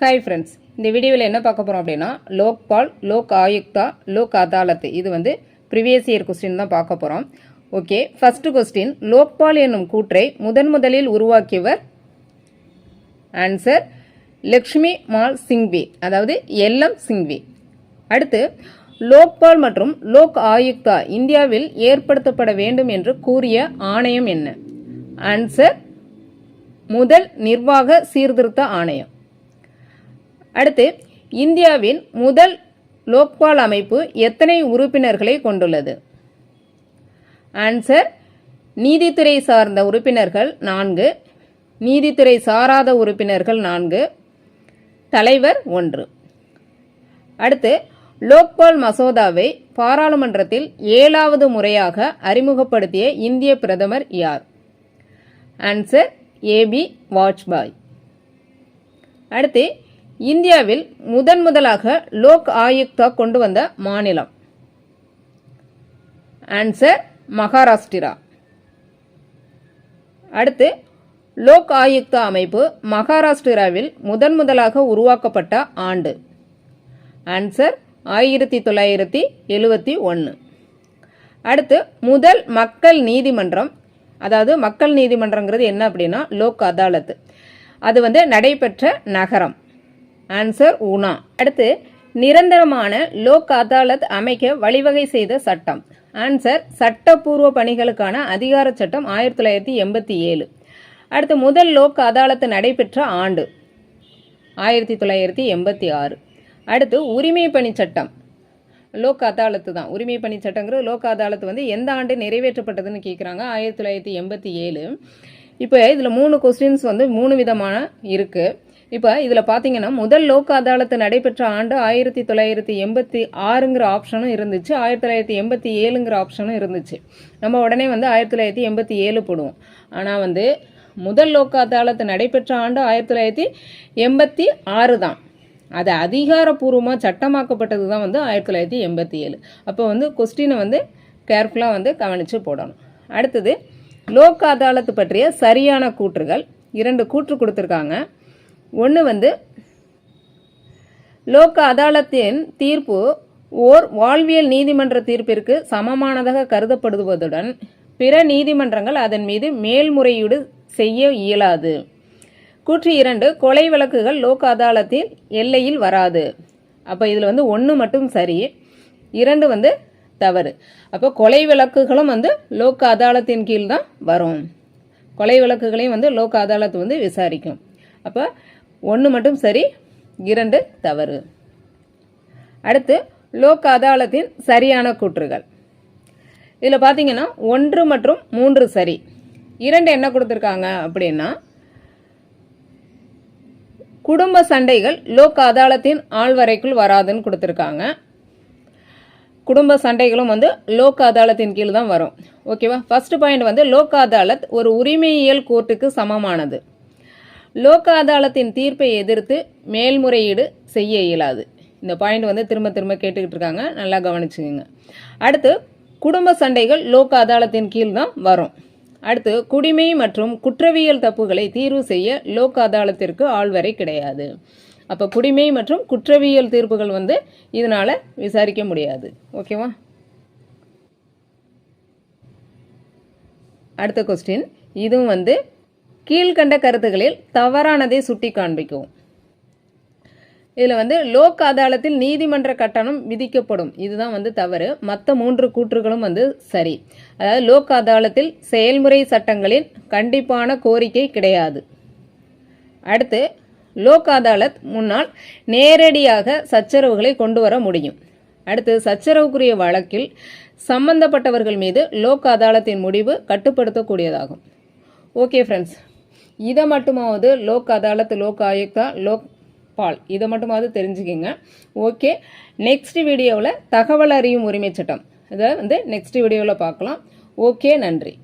Hi friends இந்த வீடியோவில் என்ன பார்க்க போகிறோம் அப்படின்னா லோக்பால் லோக் ஆயுக்தா லோக் அதாலத் இது வந்து ப்ரிவியஸ் இயர் கொஸ்டின் தான் பார்க்க போகிறோம் ஓகே ஃபஸ்ட்டு கொஸ்டின் லோக்பால் என்னும் கூற்றை முதன் முதலில் உருவாக்கியவர் ஆன்சர் லக்ஷ்மி மால் சிங்வி அதாவது எல்எம் சிங்வி. அடுத்து லோக்பால் மற்றும் லோக் ஆயுக்தா இந்தியாவில் ஏற்படுத்தப்பட வேண்டும் என்று கூறிய ஆணையம் என்ன? ஆன்சர் முதல் நிர்வாக சீர்திருத்த ஆணையம். அடுத்து இந்தியாவின் முதல் லோக்பால் அமைப்பு எத்தனை உறுப்பினர்களை கொண்டுள்ளது? ஆன்சர் நீதித்துறை சார்ந்த உறுப்பினர்கள் நான்கு நீதித்துறை சாராத உறுப்பினர்கள் நான்கு தலைவர் ஒன்று. அடுத்து லோக்பால் மசோதாவை பாராளுமன்றத்தில் ஏழாவது முறையாக அறிமுகப்படுத்திய இந்திய பிரதமர் யார்? Answer A B Vajpayee. அடுத்து இந்தியாவில் முதன் முதலாக லோக் ஆயுக்தா கொண்டு வந்த மாநிலம். ஆன்சர் மகாராஷ்டிரா. அடுத்து லோக் ஆயுக்தா அமைப்பு மகாராஷ்டிராவில் முதன் முதலாக உருவாக்கப்பட்ட ஆண்டு. ஆன்சர் ஆயிரத்தி தொள்ளாயிரத்தி எழுவத்தி ஒன்று அடுத்து முதல் மக்கள் நீதிமன்றம் அதாவது மக்கள் நீதிமன்றங்கிறது என்ன அப்படின்னா லோக் அதாலத் அது வந்து நடைபெற்ற நகரம். ஆன்சர் உனா அடுத்து நிரந்தரமான லோக் அதாலத் அமைக்க வழிவகை செய்த சட்டம். ஆன்சர் சட்டப்பூர்வ பணிகளுக்கான அதிகார சட்டம் ஆயிரத்தி தொள்ளாயிரத்தி எண்பத்தி ஏழு. அடுத்து முதல் லோக் அதாலத்து நடைபெற்ற ஆண்டு ஆயிரத்தி தொள்ளாயிரத்தி எண்பத்தி ஆறு. அடுத்து உரிமை பணி சட்டம். லோக் அதாலத்து தான். உரிமை பணி சட்டங்கிறது லோக் அதாலத்து வந்து எந்த ஆண்டு நிறைவேற்றப்பட்டதுன்னு கேட்குறாங்க ஆயிரத்தி தொள்ளாயிரத்தி எண்பத்தி ஏழு. இப்போ இதில் மூணு கொஸ்டின்ஸ் வந்து மூணு விதமான இருக்குது இப்போ இதில் பார்த்தீங்கன்னா முதல் லோக் அதாலத்து நடைபெற்ற ஆண்டு ஆயிரத்தி தொள்ளாயிரத்தி எண்பத்தி ஆறுங்கிற ஆப்ஷனும் இருந்துச்சு ஆயிரத்தி தொள்ளாயிரத்தி எண்பத்தி ஏழுங்கிற ஆப்ஷனும் இருந்துச்சு. நம்ம உடனே வந்து ஆயிரத்தி தொள்ளாயிரத்தி எண்பத்தி ஏழு போடுவோம். ஆனால் வந்து முதல் லோக் அதாலத்து நடைபெற்ற ஆண்டு ஆயிரத்தி தொள்ளாயிரத்தி எண்பத்தி ஆறு தான். அது அதிகாரப்பூர்வமாக சட்டமாக்கப்பட்டது தான் வந்து ஆயிரத்தி தொள்ளாயிரத்தி எண்பத்தி ஏழு. அப்போ வந்து கொஸ்டினை வந்து கேர்ஃபுல்லாக வந்து கவனித்து போடணும். அடுத்தது லோக் அதாலத்து பற்றிய சரியான கூற்றுகள் இரண்டு கூற்று கொடுத்துருக்காங்க. ஒன்று வந்து லோக் அதாலத்தின் தீர்ப்பு ஓர் வாழ்வியல் நீதிமன்ற தீர்ப்பிற்கு சமமானதாக கருதப்படுவதுடன் பிற நீதிமன்றங்கள் அதன் மீது மேல்முறையீடு செய்ய இயலாது. கூற்று இரண்டு கொலை வழக்குகள் லோக் அதாலத்தில் எல்லையில் வராது. அப்போ இதில் வந்து ஒன்று மட்டும் சரி இரண்டு வந்து தவறு. அப்போ கொலை வழக்குகளும் வந்து லோக் அதாலத்தின் கீழ் தான் வரும். கொலை வழக்குகளையும் வந்து லோக் அதாலத் வந்து விசாரிக்கும். அப்போ ஒன்று மட்டும் சரி இரண்டு தவறு. அடுத்து லோக் அதாலத்தின் சரியான கூற்றுகள். இதில் பார்த்தீங்கன்னா ஒன்று மற்றும் மூன்று சரி. இரண்டு என்ன கொடுத்துருக்காங்க அப்படின்னா குடும்ப சண்டைகள் லோக் அதாலத்தின் ஆழ்வரைக்குள் வராதுன்னு கொடுத்துருக்காங்க. குடும்ப சண்டைகளும் வந்து லோக் அதாலத்தின் கீழ் தான் வரும். ஓகேவா? ஃபர்ஸ்ட் பாயிண்ட் வந்து லோக் அதாலத் ஒரு உரிமையியல் கோர்ட்டுக்கு சமமானது. லோக் அதாலத்தின் தீர்ப்பை எதிர்த்து மேல்முறையீடு செய்ய இயலாது. இந்த பாயிண்ட் வந்து திரும்ப திரும்ப கேட்டுக்கிட்டு இருக்காங்க. நல்லா கவனிச்சுக்கோங்க. அடுத்து குடும்ப சண்டைகள் லோக் அதாலத்தின் கீழ் தான் வரும். அடுத்து குடிமை மற்றும் குற்றவியல் தப்புகளை தீர்வு செய்ய லோக் அதாலத்திற்கு ஆள்வரை கிடையாது. அப்போ குடிமை மற்றும் குற்றவியல் தீர்ப்புகள் வந்து இதனால் விசாரிக்க முடியாது. ஓகேவா அடுத்த கொஸ்டின் இதுவும் வந்து கீழ்கண்ட கருத்துக்களில் தவறானதை சுட்டி காண்பிக்கும் இதில் வந்து லோக் அதாலத்தில் நீதிமன்ற கட்டணம் விதிக்கப்படும். இதுதான் வந்து தவறு. மற்ற மூன்று கூற்றுகளும் வந்து சரி. அதாவது லோக் அதாலத்தில் செயல்முறை சட்டங்களின் கண்டிப்பான கோரிக்கை கிடையாது. அடுத்து லோக் அதாலத் முன்னால் நேரடியாக சச்சரவுகளை கொண்டு வர முடியும். அடுத்து சச்சரவுக்குரிய வழக்கில் சம்பந்தப்பட்டவர்கள் மீது லோக் அதாலத்தின் முடிவு கட்டுப்படுத்தக்கூடியதாகும். ஓகே ஃப்ரெண்ட்ஸ் இதை மட்டுமாவது லோக் அதாலத் லோக் ஆயுக்தா லோக் பால். இதை மட்டுமாவது தெரிஞ்சுக்கிங்க. ஓகே. நெக்ஸ்ட் வீடியோவில் தகவல் அறியும் உரிமை சட்டம். இதை வந்து நெக்ஸ்ட் வீடியோவில் பார்க்கலாம். ஓகே நன்றி.